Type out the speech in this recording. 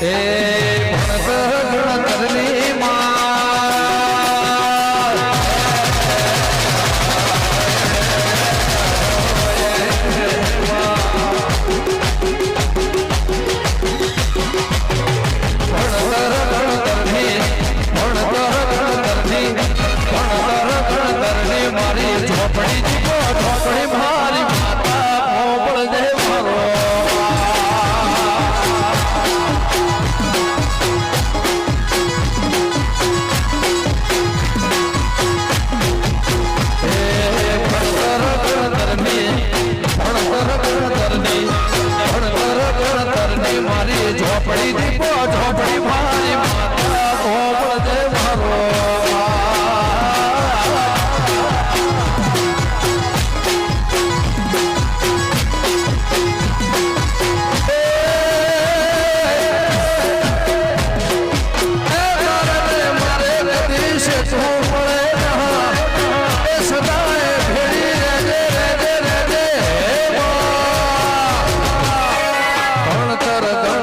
એ મારી દીપો ઝોપડી મારી માતા કોમળ દે મારો Tarada